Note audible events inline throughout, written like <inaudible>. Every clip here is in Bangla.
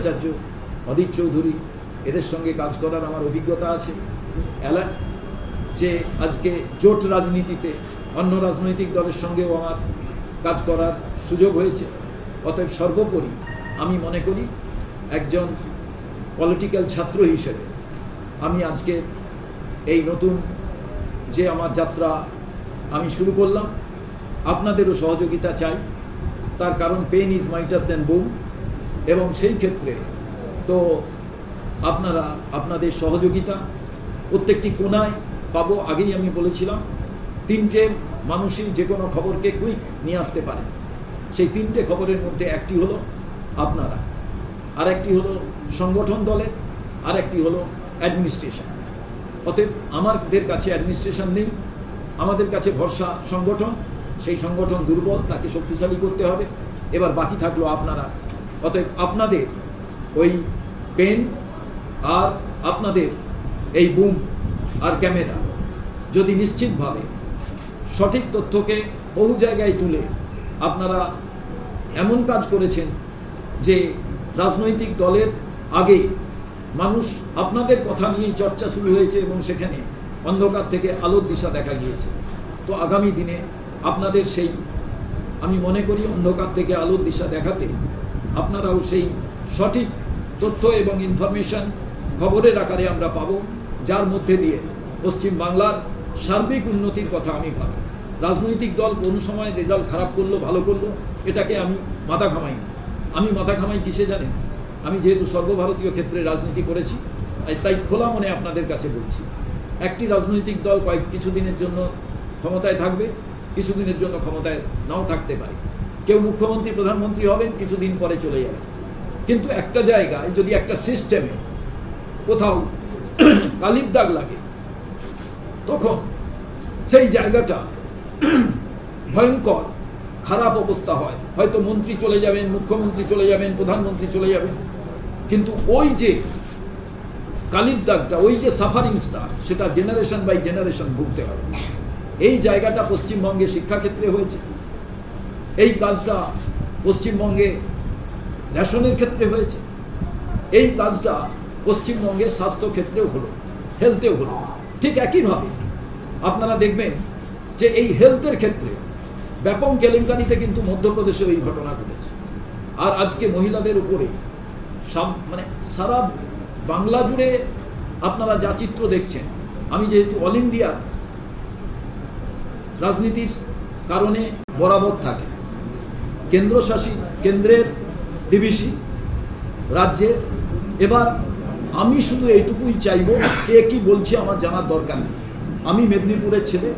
ভট্টাচার্য অদিত চৌধুরী, এদের সঙ্গে কাজ করার আমার অভিজ্ঞতা আছে। এলা যে আজকে জোট রাজনীতিতে অন্য রাজনৈতিক দলের সঙ্গেও আমার কাজ করার সুযোগ হয়েছে। অতএব সর্বোপরি আমি মনে করি একজন পলিটিক্যাল ছাত্র হিসেবে আমি আজকে এই নতুন যে আমার যাত্রা আমি শুরু করলাম, আপনাদেরও সহযোগিতা চাই। তার কারণ pen is mightier than boom এবং সেই ক্ষেত্রে তো আপনারা, আপনাদের সহযোগিতা প্রত্যেকটি কোনায় পাবো আগেই আমি বলেছিলাম, তিনটে মানুষই যে কোনো খবরকে কুইক নিয়ে আসতে পারে। সেই তিনটে খবরের মধ্যে একটি হলো আপনারা আর একটি হলো সংগঠন দলের আর একটি হলো অ্যাডমিনিস্ট্রেশন। অতএব আমাদের কাছে অ্যাডমিনিস্ট্রেশন নেই, আমাদের কাছে ভরসা সংগঠন, সেই সংগঠন দুর্বল, তাকে শক্তিশালী করতে হবে। এবার বাকি থাকল আপনারা অতএব আপনাদের ওই পেন আর আপনাদের এই বুম আর ক্যামেরা যদি নিশ্চিতভাবে সঠিক তথ্যকে বহু জায়গায় তুলে আপনারা এমন কাজ করেছেন যে রাজনৈতিক দলের আগে মানুষ আপনাদের কথা নিয়েই চর্চা শুরু হয়েছে এবং সেখানে অন্ধকার থেকে আলোর দিশা দেখা গিয়েছে। তো আগামী দিনে আপনাদের সেই, আমি মনে করি, অন্ধকার থেকে আলোর দিশা দেখাতে আপনারাও সেই সঠিক তথ্য এবং ইনফরমেশন খবরের আকারে আমরা পাবো, যার মধ্যে দিয়ে পশ্চিম বাংলার সার্বিক উন্নতির কথা আমি ভাবি। রাজনৈতিক দল কোন সময় রেজাল্ট খারাপ করল, ভালো করল, এটাকে আমি মাথা ঘামাই না আমি মাথা ঘামাই কিসে জানেন? আমি যেহেতু সর্বভারতীয় ক্ষেত্রে রাজনীতি করেছি তাই খোলা মনে আপনাদের কাছে বলছি। একটি রাজনৈতিক দল কয়েক কিছুদিনের জন্য ক্ষমতায় থাকবে, কিছুদিনের জন্য ক্ষমতায় নাও থাকতে পারে। কেউ মুখ্যমন্ত্রী, প্রধানমন্ত্রী হবেন, কিছুদিন পরে চলে যাবেন কিন্তু একটা জায়গায় যদি একটা সিস্টেমে কোথাও <clears throat> কালির দাগ লাগে, তখন সেই জায়গাটা <clears throat> ভয়ঙ্কর, খারাপ অবস্থা হয়। হয়তো মন্ত্রী চলে যাবেন, মুখ্যমন্ত্রী চলে যাবেন, প্রধানমন্ত্রী চলে যাবেন। কিন্তু ওই যে কালির দাগটা, ওই যে সাফারিংসটা সেটা জেনারেশন বাই জেনারেশন ভুগতে হবে। এই জায়গাটা পশ্চিমবঙ্গে শিক্ষাক্ষেত্রে হয়েছে। এই কাজটা পশ্চিমবঙ্গে রেশনের ক্ষেত্রে হয়েছে। এই কাজটা পশ্চিমবঙ্গে স্বাস্থ্য ক্ষেত্রেও হলো হেলথেও হলো। ঠিক একইভাবে আপনারা দেখবেন যে এই হেলথের ক্ষেত্রে ব্যাপক কেলেঙ্কারিতে কিন্তু মধ্যপ্রদেশের এই ঘটনা ঘটেছে। আর আজকে মহিলাদের উপরে সাম- মানে সারা বাংলা জুড়ে আপনারা যা চিত্র দেখছেন, আমি যেহেতু অল ইন্ডিয়ার রাজনীতির কারণে বরাবর থাকে কেন্দ্রশাসিত, কেন্দ্রের ডিবিসি রাজ্যে। এবার আমি শুধু এইটুকুই চাইব, কে কি বলছে আমার জানার দরকার নেই। আমি মেদিনীপুরের ছেলে।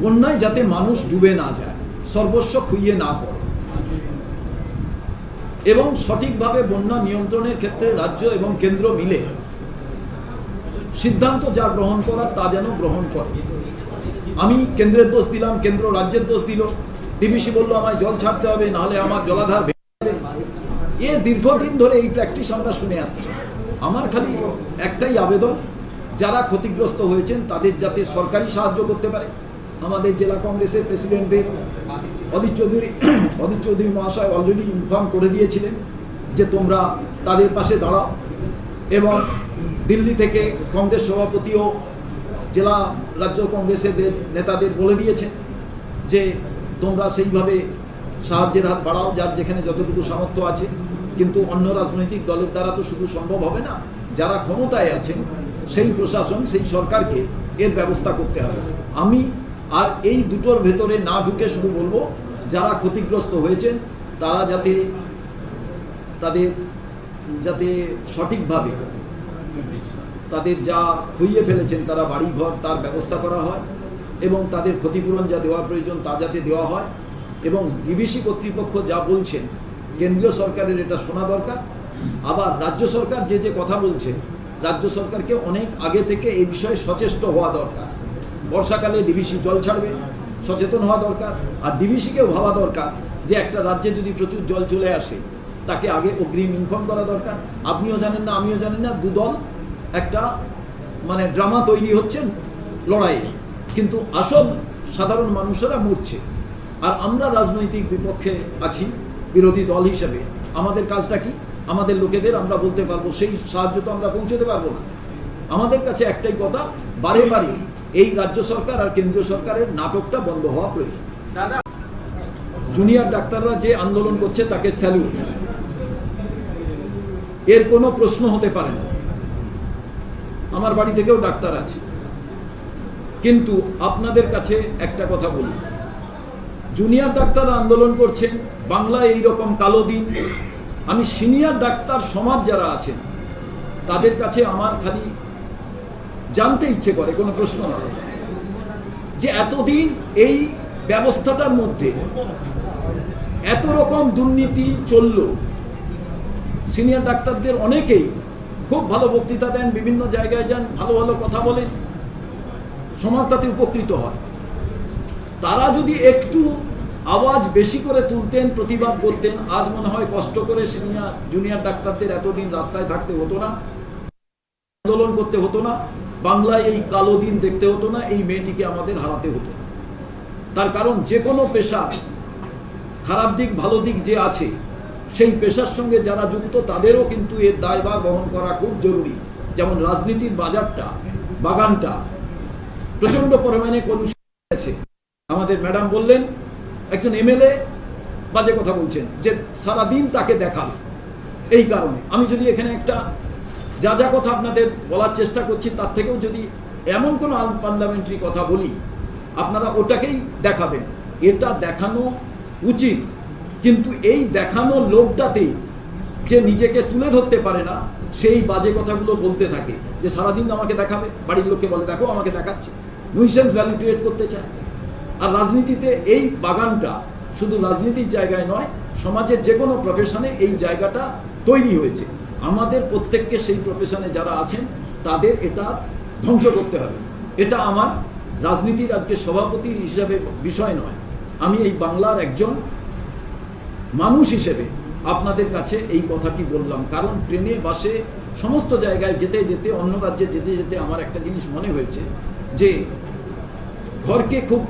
বন্যায় যাতে মানুষ ডুবে না যায়, সর্বস্ব খুইয়ে না পড়ে। এবং সঠিকভাবে বন্যা নিয়ন্ত্রণের ক্ষেত্রে রাজ্য এবং কেন্দ্র মিলে সিদ্ধান্ত যা গ্রহণ করার তা যেন গ্রহণ করে। আমি কেন্দ্রের দোষ দিলাম, কেন্দ্র রাজ্যের দোষ দিল। ডিবিসি বলল, আমায় জল ছাড়তে হবে, নাহলে আমার জলাধার ভেঙে। এ দীর্ঘদিন ধরে এই প্র্যাকটিস আমরা শুনে আসছি আমার খালি একটাই আবেদন, যারা ক্ষতিগ্রস্ত হয়েছেন, তাদের যাতে সরকারি সাহায্য করতে পারে আমাদের জেলা কংগ্রেসের প্রেসিডেন্টদের অদিত চৌধুরী অদিত চৌধুরী মহাশয় অলরেডি ইনফর্ম করে দিয়েছিলেন যে তোমরা তাদের পাশে দাঁড়াও এবং দিল্লি থেকে কংগ্রেস সভাপতিও জেলা রাজ্য কংগ্রেসের নেতাদের বলে দিয়েছেন যে তোমরা সেইভাবে সাহায্যের হাত বাড়াও, যার যেখানে যতটুকু সামর্থ্য আছে। কিন্তু অন্য রাজনৈতিক দলের দ্বারা তো শুধু সম্ভব হবে না, যারা ক্ষমতায় আছেন, সেই প্রশাসন, সেই সরকারকে এর ব্যবস্থা করতে হবে। আমি আর এই দুটোর ভেতরে না ঢুকে শুধু বলব, যারা ক্ষতিগ্রস্ত হয়েছেন, তারা যাতে তাদের, যাতে সঠিকভাবে তাদের যা খুইয়ে ফেলেছেন, তারা বাড়িঘর, তার ব্যবস্থা করা হয়। এবং তাদের ক্ষতিপূরণ যা দেওয়া প্রয়োজন তা যাতে দেওয়া হয়। এবং বিবিসি কর্তৃপক্ষ যা বলছেন, কেন্দ্রীয় সরকারের এটা শোনা দরকার। আবার রাজ্য সরকার যে যে কথা বলছে, রাজ্য সরকারকে অনেক আগে থেকে এই বিষয়ে সচেষ্ট হওয়া দরকার। বর্ষাকালে ডিবিসি জল ছাড়বে, সচেতন হওয়া দরকার। আর ডিবিসিকেও ভাবা দরকার যে একটা রাজ্যে যদি প্রচুর জল চলে আসে, তাকে আগে অগ্রিম ইনফর্ম করা দরকার। আপনিও জানেন না, আমিও জানেন না, দুদল একটা মানে ড্রামা তৈরি হচ্ছে লড়াইয়ে। কিন্তু আসল সাধারণ মানুষেরা মরছে। আর আমরা রাজনৈতিক বিপক্ষে আছি বিরোধী দল হিসেবে। আমাদের কাজটা কি? আমাদের লোকেদের আমরা বলতে পারব সেই সাহায্য তো আমরা পৌঁছতে পারব না। আমাদের কাছে একটাই কথা বারে বারে এই রাজ্য সরকার আর কেন্দ্রীয় সরকারের নাটকটা বন্ধ হওয়া প্রয়োজন। জুনিয়র ডাক্তাররা যে আন্দোলন করছে তাকে স্যালুট। এর কোনো প্রশ্ন হতে পারে না। আমার বাড়ি থেকেও ডাক্তার আছে। কিন্তু আপনাদের কাছে একটা কথা বলি। জুনিয়র ডাক্তার আন্দোলন করছেন বাংলায় এই রকম কালো দিন। আমি সিনিয়র ডাক্তার সমাজ যারা আছেন, তাদের কাছে আমার খালি জানতে ইচ্ছে করে, কোনো প্রশ্ন নয় যে এতদিন এই ব্যবস্থাটার মধ্যে এত রকম দুর্নীতি চলল। সিনিয়র ডাক্তারদের অনেকেই খুব ভালো বক্তৃতা দেন, বিভিন্ন জায়গায় যান, ভালো ভালো কথা বলেন। সমাজ তাতে উপকৃত হয়। তারা যদি একটু আওয়াজ বেশি করে তুলতেন, প্রতিবাদ করতেন, আজ মনে হয় কষ্ট করে সিনিয়র, জুনিয়র ডাক্তারদের এতদিন রাস্তায় থাকতে হতো না, আন্দোলন করতে হতো না, বাংলায় এই কালো দিন দেখতে হতো না, এই মেয়েটিকে আমাদের হারাতে হতো না। তার কারণ যে কোনো পেশা খারাপ দিক, ভালো দিক যে আছে, সেই পেশার সঙ্গে যারা যুক্ত, তাদেরও কিন্তু এর দায়ভার বহন করা খুব জরুরি। যেমন রাজনীতির বাজারটা, বাগানটা প্রচণ্ড পরিমাণে কলুষিত আছে আমাদের ম্যাডাম বললেন, একজন এমএলএ বাজে কথা বলছেন যে সারাদিন তাকে দেখাল। এই কারণে। আমি যদি এখানে একটা যা যা কথা আপনাদের বলার চেষ্টা করছি, তার থেকেও যদি এমন কোনো পার্লামেন্টারি কথা বলি, আপনারা ওটাকেই দেখাবেন। এটা দেখানো উচিত। কিন্তু এই দেখানো লোকটাতেই যে নিজেকে তুলে ধরতে পারে না, সেই বাজে কথাগুলো বলতে থাকে যে সারাদিন আমাকে দেখাবে, বাড়ির লোককে বলে, দেখো, আমাকে দেখাচ্ছে। নুইসেন্স ভ্যালু ক্রিয়েট করতে চায়। আর রাজনীতিতে এই বাগানটা শুধু রাজনীতির জায়গায় নয়, সমাজের যে কোনো প্রফেশনে এই জায়গাটা তৈরি হয়েছে। আমাদের প্রত্যেককে সেই প্রফেশনে যারা আছেন, তাদের এটা ধ্বংস করতে হবে। এটা আমার রাজনীতির আজকে সভাপতির হিসাবে বিষয় নয়। আমি এই বাংলার একজন মানুষ হিসেবে আপনাদের কাছে এই কথাটি বললাম। কারণ ট্রেনে, বাসে, সমস্ত জায়গায় যেতে যেতে, অন্য রাজ্যে যেতে যেতে আমার একটা জিনিস মনে হয়েছে যে ঘরকে খুব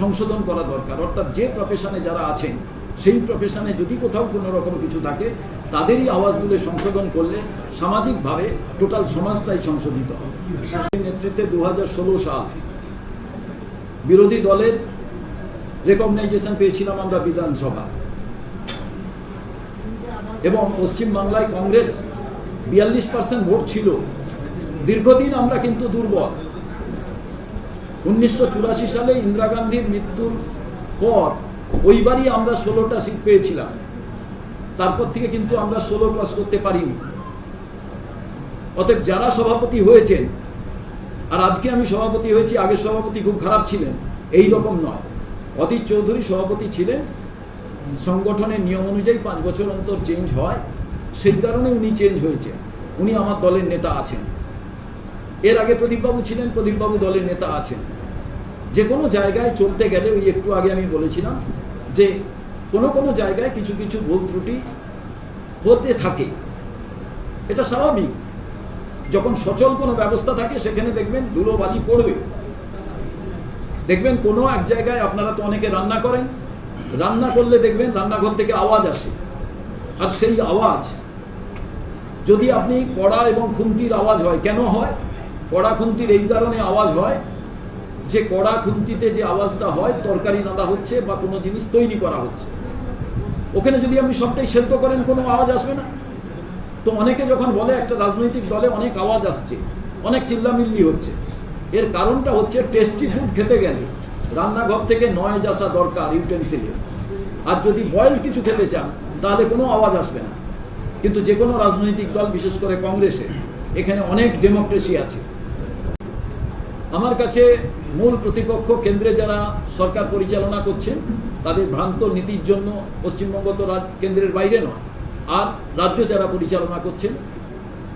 সংশোধন করা দরকার। অর্থাৎ যে প্রফেশনে যারা আছেন, সেই প্রফেশনে যদি কোথাও কোনো রকম কিছু থাকে, তাদেরই আওয়াজ তুলে সংশোধন করলে সামাজিকভাবে টোটাল সমাজটাই সংশোধিত হবে। নেতৃত্বে দু হাজার ষোলো সাল বিরোধী দলের রেকগনাইজেশন পেয়েছিলাম আমরা বিধানসভা। এবং পশ্চিমবাংলায় কংগ্রেস বিয়াল্লিশ পার্সেন্ট ভোট ছিল। দীর্ঘদিন আমরা কিন্তু দুর্বল। উনিশশো চুরাশি সালে ইন্দিরা গান্ধীর মৃত্যুর পর ওইবারই আমরা ষোলোটা সিট পেয়েছিলাম। তারপর থেকে কিন্তু আমরা ষোলো ক্রস করতে পারিনি। অতএব যারা সভাপতি হয়েছেন, আর আজকে আমি সভাপতি হয়েছি, আগের সভাপতি খুব খারাপ ছিলেন, এই রকম নয়। অতীত চৌধুরী সভাপতি ছিলেন, সংগঠনের নিয়ম অনুযায়ী পাঁচ বছর অন্তর চেঞ্জ হয়, সেই কারণে উনি চেঞ্জ হয়েছে উনি আমার দলের নেতা আছেন। এর আগে প্রদীপবাবু ছিলেন, প্রদীপবাবু দলের নেতা আছেন। যে কোনো জায়গায় চলতে গেলে ওই একটু আগে আমি বলেছিলাম যে কোনো কোনো জায়গায় কিছু কিছু ভুল ত্রুটি হতে থাকে। এটা স্বাভাবিক। যখন সচল কোনো ব্যবস্থা থাকে, সেখানে দেখবেন ধুলো বালি পড়বে। দেখবেন কোনো এক জায়গায় আপনারা তো অনেকে রান্না করেন, রান্না করলে দেখবেন রান্নাঘর থেকে আওয়াজ আসে। আর সেই আওয়াজ, যদি আপনি কড়া এবং খুন্তির আওয়াজ হয়, কেন হয়? কড়া খুন্তির এই কারণে আওয়াজ হয় যে কড়া খুন্তিতে যে আওয়াজটা হয়, তরকারি নাদা হচ্ছে বা কোনো জিনিস তৈরি করা হচ্ছে। ওখানে যদি আপনি সবটাই সেদ্ধ করেন, কোনো আওয়াজ আসবে না। তো অনেকে যখন বলে, একটা রাজনৈতিক দলে অনেক আওয়াজ আসছে, অনেক চিল্লামিল্লি হচ্ছে। এর কারণটা হচ্ছে টেস্টি ফুড খেতে গেলে রান্নাঘর থেকে নয়েজ আসা দরকার ইউটেন্সিলের আর যদি বয়েল কিছু খেতে চান, তাহলে কোনো আওয়াজ আসবে না। কিন্তু যে কোনো রাজনৈতিক দল, বিশেষ করে কংগ্রেসে, এখানে অনেক ডেমোক্রেসি আছে। আমার কাছে মূল প্রতিপক্ষ কেন্দ্রে যারা সরকার পরিচালনা করছেন, তাদের ভ্রান্ত নীতির জন্য পশ্চিমবঙ্গ তো কেন্দ্রের বাইরে নয়। আর রাজ্য যারা পরিচালনা করছেন,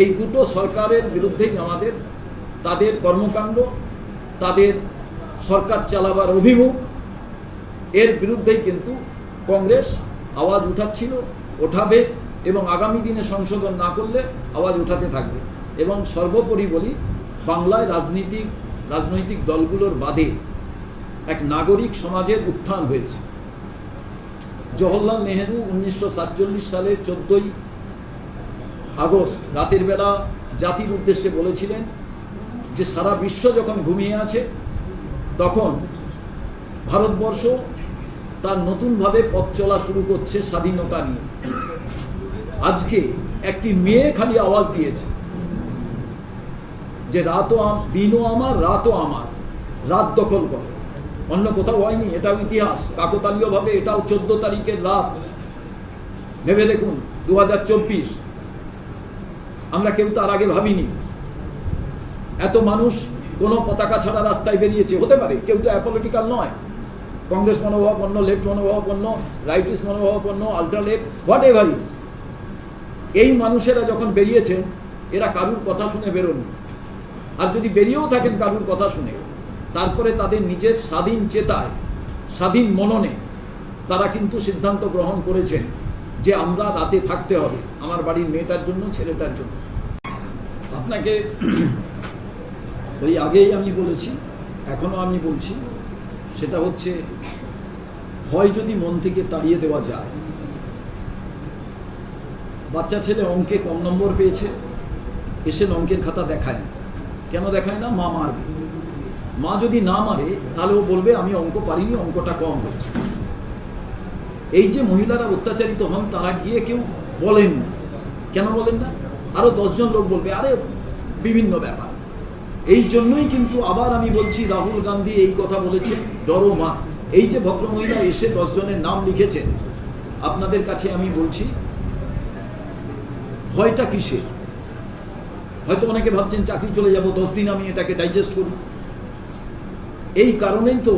এই দুটো সরকারের বিরুদ্ধেই আমাদের, তাদের কর্মকাণ্ড, তাদের সরকার চালাবার অভিমুখ, এর বিরুদ্ধেই কিন্তু কংগ্রেস আওয়াজ উঠাচ্ছিল, ওঠাবে এবং আগামী দিনে সংশোধন না করলে আওয়াজ উঠাতে থাকবে। এবং সর্বোপরি বলি, বাংলায় রাজনীতিক রাজনৈতিক দলগুলোর বাদে এক নাগরিক সমাজের উত্থান হয়েছে। জওহরলাল নেহেরু উনিশশো সাতচল্লিশ সালের চোদ্দই আগস্ট রাতের বেলা জাতির উদ্দেশ্যে বলেছিলেন যে, সারা বিশ্ব যখন ঘুমিয়ে আছে, তখন ভারতবর্ষ তার নতুনভাবে পথ চলা শুরু করছে স্বাধীনতা নিয়ে। আজকে একটি মেয়ে খালি আওয়াজ দিয়েছে। যে রাতও দিনও আমার, রাতও আমার। রাত দখল করে। অন্য কোথাও হয়নি, এটাও ইতিহাস। কাকতালীয়ভাবে এটাও চোদ্দ তারিখের রাত। ভেবে দেখুন দু হাজার চব্বিশ। আমরা কেউ তার আগে ভাবিনি। এত মানুষ কোনো পতাকা ছাড়া রাস্তায় বেরিয়েছে। হতে পারে, কেউ তো অ্যাপলিটিক্যাল নয়। কংগ্রেস মনোভাবাপন্ন লেফট মনোভাবাপন্ন রাইটিস মনোভাবাপন্ন ultra left whatever is এই মানুষেরা যখন বেরিয়েছেন, এরা কারুর কথা শুনে বেরোন আর যদি বেরিয়েও থাকেন কারুর কথা শুনে, তারপরে তাদের নিজের স্বাধীন চেতায়, স্বাধীন মননে তারা কিন্তু সিদ্ধান্ত গ্রহণ করেছেন যে আমরা রাতে থাকতে হবে, আমার বাড়ির মেয়েটার জন্য, ছেলেটার জন্য। আপনাকে <clears throat> ওই আগেই আমি বলেছি এখনও আমি বলছি, সেটা হচ্ছে হয় যদি মন থেকে তাড়িয়ে দেওয়া যায়, বাচ্চা ছেলে অঙ্কে কম নম্বর পেয়েছে, এসে অঙ্কের খাতা দেখায় না। কেন দেখায় না? মা মারবে। মা যদি না মারে, তাহলে ও বলবে, আমি অঙ্ক পারিনি, অঙ্কটা কম হয়েছে। এই যে মহিলারা অত্যাচারিত হন, তারা গিয়ে কেউ বলেন না। কেন বলেন না? আরও দশজন লোক বলবে, আরে, বিভিন্ন ব্যাপার। এই জন্যই কিন্তু আবার আমি বলছি, রাহুল গান্ধী এই কথা বলেছেন ডরো মা এই যে ভদ্রমহিলা এসে দশজনের নাম লিখেছেন, আপনাদের কাছে আমি বলছি, ভয়টা কিসের? হয়তো অনেকে ভাবছেন চাকরি চলে যাব, দশ দিন আমি এটাকে ডাইজেস্ট করি। এই কারণেই তো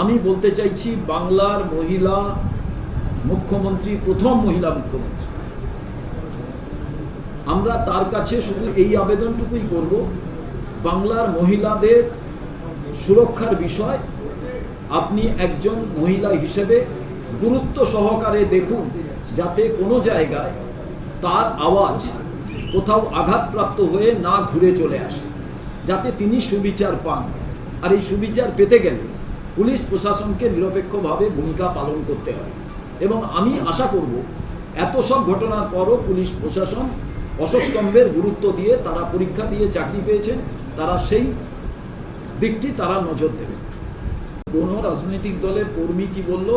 আমি বলতে চাইছি, বাংলার মহিলা মুখ্যমন্ত্রী, প্রথম মহিলা মুখ্যমন্ত্রী। আমরা তার কাছে শুধু এই আবেদনটুকুই করব, বাংলার মহিলাদের সুরক্ষার বিষয় আপনি একজন মহিলা হিসেবে গুরুত্ব সহকারে দেখুন, যাতে কোনো জায়গায় তার আওয়াজ কোথাও আঘাতপ্রাপ্ত হয়ে না ঘুরে চলে আসে, যাতে তিনি সুবিচার পান। আর এই সুবিচার পেতে গেলে পুলিশ প্রশাসনকে নিরপেক্ষভাবে ভূমিকা পালন করতে হবে। এবং আমি আশা করব, এত সব ঘটনার পরও পুলিশ প্রশাসন অশোক স্তম্ভের গুরুত্ব দিয়ে তারা পরীক্ষা দিয়ে চাকরি পেয়েছেন, তারা সেই দিকটি তারা নজর দেবেন। কোনো রাজনৈতিক দলের কর্মী কি বলল?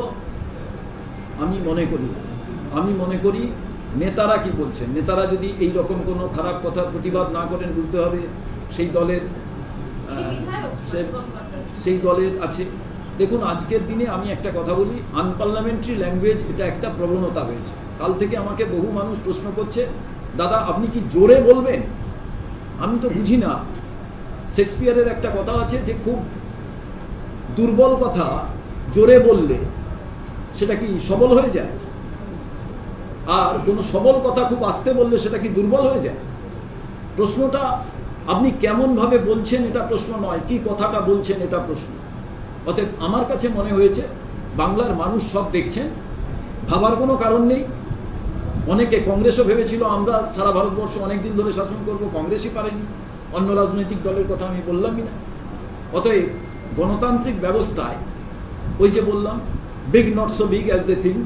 আমি মনে করি না। আমি মনে করি নেতারা কি বলছেন? নেতারা যদি এই রকম কোনো খারাপ কথার প্রতিবাদ না করেন বুঝতে হবে সেই দলের সেই দলের আছে। দেখুন আজকের দিনে আমি একটা কথা বলি আনপার্লামেন্টারি ল্যাঙ্গুয়েজ এটা একটা প্রবণতা হয়েছে। কাল থেকে আমাকে বহু মানুষ প্রশ্ন করছে দাদা আপনি কি জোরে বলবেন? আমি তো বুঝি না। শেক্সপিয়ারের একটা কথা আছে যে খুব দুর্বল কথা জোরে বললে সেটা কি সবল হয়ে যায়? আর কোনো সবল কথা খুব আস্তে বললে সেটা কি দুর্বল হয়ে যায়? প্রশ্নটা, আপনি কেমনভাবে বলছেন এটা প্রশ্ন নয়, কি কথাটা বলছেন এটা প্রশ্ন। অতএব আমার কাছে মনে হয়েছে, বাংলার মানুষ সব দেখছেন, ভাবার কোনো কারণ নেই। অনেকে কংগ্রেসও ভেবেছিল, আমরা সারা ভারতবর্ষ অনেক দিন ধরে শাসন করব, কংগ্রেসই পারেনি। অন্য রাজনৈতিক দলের কথা আমি বললামই না। অতএব গণতান্ত্রিক ব্যবস্থায়, ওই যে বললাম big not so big as they think